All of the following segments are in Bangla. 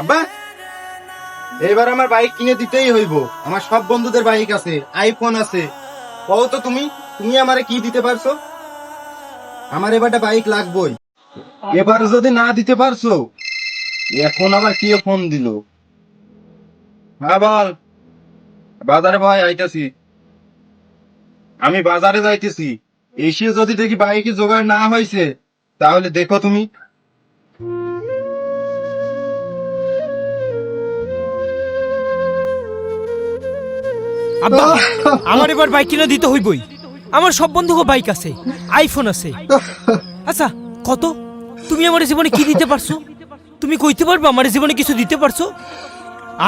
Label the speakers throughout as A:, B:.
A: আব্বা এবার আমার বাইক কিনে দিতেই হইব। আমার সব বন্ধুদের বাইক আছে আইফোন আছে। কও তো তুমি তুমি আমারে কি দিতে পারছ? আমার এবারটা বাইক লাগবই। এবার যদি না দিতে পারছ, এখন আবার কি ফোন দিল? হ্যাঁ বল বাজারে ভাই আইতাছি। আমি বাজারে যাইতেছি। এসে যদি দেখি বাইকে জোগাড় না হয়েছে তাহলে দেখো তুমি।
B: আব্বা আমার এবার বাইক কিনে দিতে হইবই। আমার সব বন্ধুকে বাইক আছে আইফোন আছে। আচ্ছা কত? তুমি আমার জীবনে কি দিতে পারছ? তুমি কইতে পারবে আমার জীবনে কিছু দিতে পারছ?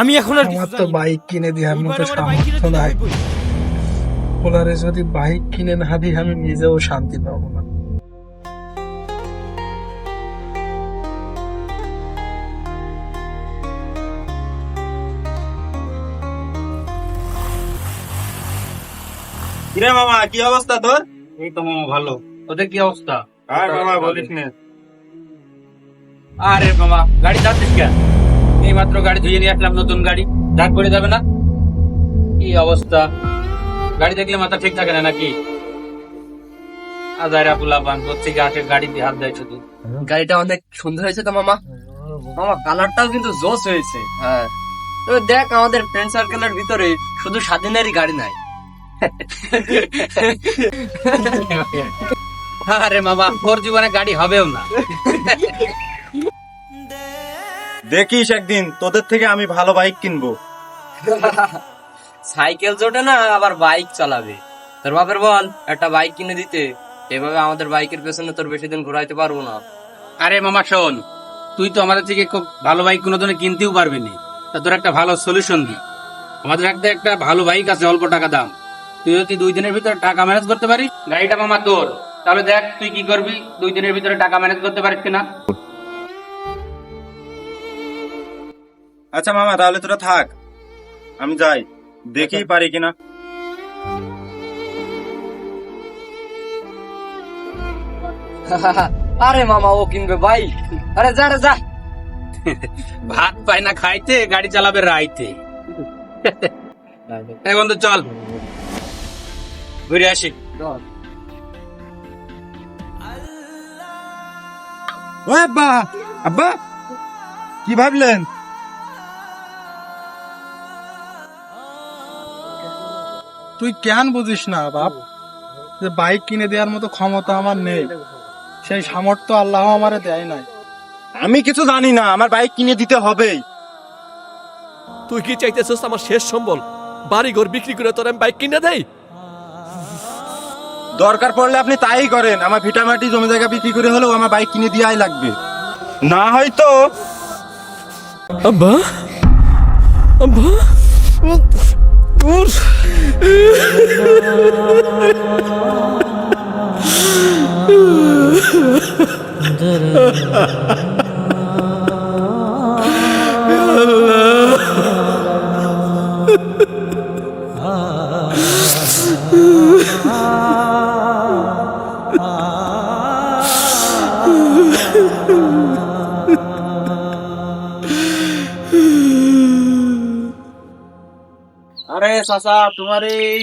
B: আমি এখন আর
C: আমার তো বাইক কিনে
B: দি আমি কিনে
C: সামর্থ্য নাই। ওনারে যদি বাইক কিনে না দিই আমি নিজেও শান্তি পাবো না।
A: কিরে মামা কি অবস্থা তোর?
D: এই তো মামা ভালো। ওদের কি অবস্থা?
A: আর মামা বলিস না।
D: আরে মামা গাড়ি যাচ্ছিস কেন? এই মাত্র গাড়ি ধুয়ে নিয়ে আসলাম নতুন গাড়ি। দাগ পড়ে যাবে না? কি অবস্থা? গাড়ি দেখলে মাথা ঠিক থাকে না নাকি? আজাইরা পুলা বান হচ্ছে গাছের গাড়ি দিয়ে হাত দেয় শুধু।
E: গাড়িটা অনেক সুন্দর হয়েছে তো মামা? মামা কালারটাও কিন্তু জোস হয়েছে। হ্যাঁ। তবে দেখ আমাদের ফ্রেন্ড সার্কেলের ভিতরে শুধু স্বাধীনেরই গাড়ি নাই।
D: আরে মামা ওর জীবনে গাড়ি হবেও না।
A: দেখিস একদিন তোদের থেকে আমি ভালো বাইক কিনবো।
E: সাইকেল জোটে না আবার বাইক চালাবে। তোর বাপের বল একটা বাইক কিনে দিতে। এভাবে আমাদের বাইকের পেছনে তোর বেশি দিন ঘুরাইতে পারব না।
D: আরে মামা শোন। তুই তো আমাদের থেকে খুব ভালো বাইক কোনোদিনও কিনতেও পারবি না। তা তোর একটা ভালো সলিউশন দি। আমাদের একটা একটা ভালো বাইক আছে অল্প টাকা দাম। তুই যদি দুই দিনের ভিতরে টাকা ম্যানেজ করতে পারিস? গাড়িটা মামা তোর। তাহলে দেখ তুই কি করবি? দুই দিনের ভিতরে টাকা ম্যানেজ করতে পারিস কিনা?
A: আচ্ছা মামা তাহলে তোরা থাক। আমি যাই। দেখি পারি কিনা।
E: আরে মামা ও কিনবে ভাই। আরে যা রে যা।
D: ভাত পায় না খাইতে গাড়ি চালাবে রাইতে। এই বন্ধু চল। ঘুরে আসি।
A: ও আব্বা আব্বা কি ভাবলেন?
C: তুই কেন বুঝিস না বাপ? যে বাইক কিনে দেওয়ার মতো ক্ষমতা আমার নেই। সেই সামর্থ্য আল্লাহ আমারে দেয় নাই।
A: আমি কিছু জানি না আমার বাইক কিনে দিতে হবেই।
F: তুই কি চাইতেছিস আমার শেষ সম্বল? বাড়ি ঘর বিক্রি করে তোর আমি বাইক কিনে দেই?
A: দরকার পড়লে আপনি তাই করেন। আমার ভিটামাটি জমি জায়গা বিক্রি করে হলেও আমার বাইক কিনে দেওয়াই লাগবে। না হয়তো
F: আব্বা? আব্বা?
E: আরে চাচা তোমার এই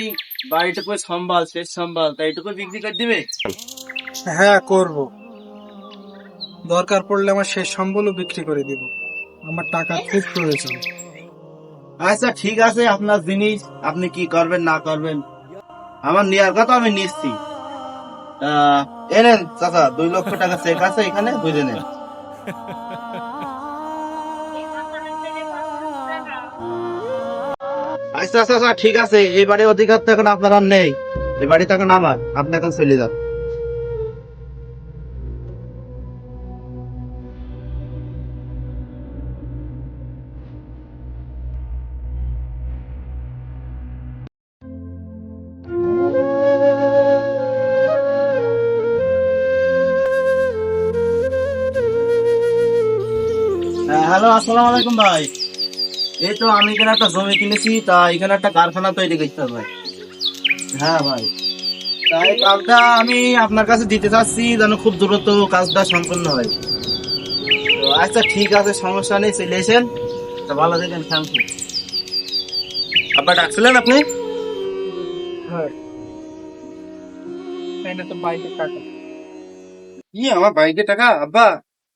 E: বাড়িটুকু সম্ভাল শেষ সম্ভাল তাই এটুকু বিক্রি করে দিবে?
C: হ্যাঁ করব। দরকার পড়লে আমার শেষ সম্বলও বিক্রি করে দিব। আমার টাকা খুব প্রয়োজন।
G: আচ্ছা ঠিক আছে আপনার জিনিস আপনি কি করবেন না করবেন আমার নেওয়ার কথা আমি নিচ্ছি। আহ, এনেন চাচা দুই লক্ষ টাকা চেক আছে এখানে বুঝে নেন। আচ্ছা আচ্ছা আচ্ছা, ঠিক আছে। এবারে অধিকার তো এখন আপনার আর নেই। তো এখন আমার। আপনি এখন চলে যান। হ্যালো আসসালামু আলাইকুম ভাই। এই তো আমি এখানে একটা জমি কিনেছি তা এখানে একটা কারখানা তৈরি করতে হবে। হ্যাঁ ভাই। তাই কাজটা আমি আপনার কাছে দিতে চাচ্ছি যেন খুব দ্রুত কাজটা সম্পন্ন হয়। তো আচ্ছা ঠিক আছে সমস্যা নেই চলে এসেন তো ভালো দেখেন থ্যাংক ইউ
A: আব্বা ডাকছিলেন আপনি?
C: এনে তো বাইকের টাকা।
A: কি আমার বাইকে টাকা? আব্বা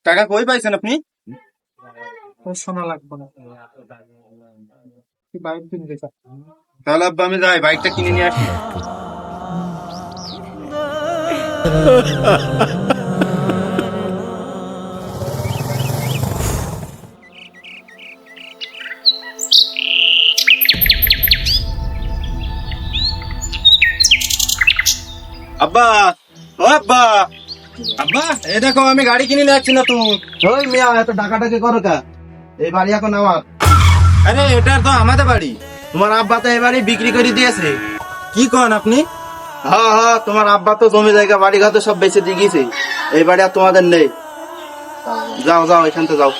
A: টাকা কই পাইছেন আপনি?
C: শোনা লাগবে না। বাইক কিনতে
A: তাহলে আব্বা আমি যাই বাইকটা কিনে নিয়ে আসি। আব্বা ও আব্বা। আব্বা এই দেখো আমি গাড়ি কিনে নিয়ে যাচ্ছি না তুমি
G: ওই মিয়া এত ডাকাটাকি করো কা? এই বাড়ি এখন আমার।
A: আরে এটা তো আমাদের বাড়ি।
G: তোমার আব্বা তো এই বাড়ি বিক্রি করে দিয়েছে।
A: কি কন আপনি?
G: হ্যাঁ হ্যাঁ তোমার আব্বা তো জমি জায়গা বাড়ি ঘর সব বেঁচে দিয়ে গিয়েছে। এই বাড়ি আর তোমাদের নেই। যাও যাও এখান থেকে যাও।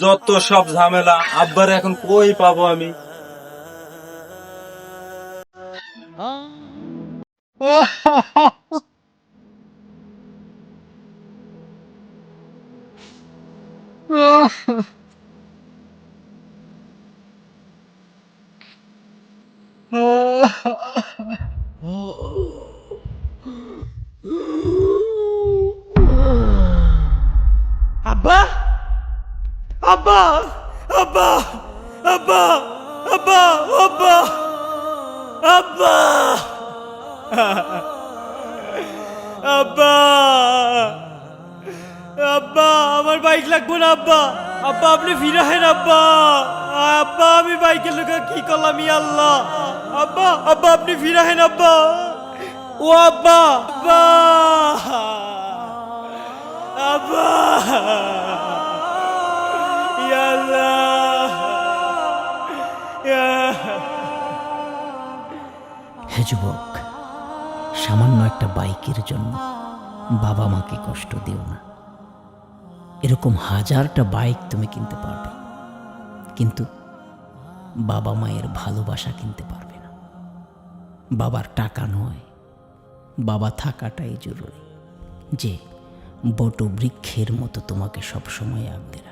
A: যত সব ঝামেলা আব্বার এখন কই পাবো আমি?
B: আব্বা? আব্বা? আব্বা? আব্বা? আব্বা? আব্বা? আব্বা? আব্বা? আব্বা, আমার বাইক লাগবে না, আব্বা। আব্বা, আপনি ফিরে হেন আব্বা। আব্বা, আমি বাইকের লোক কি করলাম আল্লাহ। আব্বা আব্বা, আপনি ফিরে হেন আব্বা। ও আব্বা আব্বা। আব্বা।
H: হে যুবক, সামান্য একটা বাইকের জন্য বাবা মাকে কষ্ট দিও না। এরকম হাজারটা বাইক তুমি কিনতে পারবে। কিন্তু বাবা মায়ের ভালোবাসা কিনতে পারবে। বাবার টাকা নয় বাবা থাকাটাই জরুরি। যে বটবৃক্ষের মতো তোমাকে সবসময় আগলে রাখবে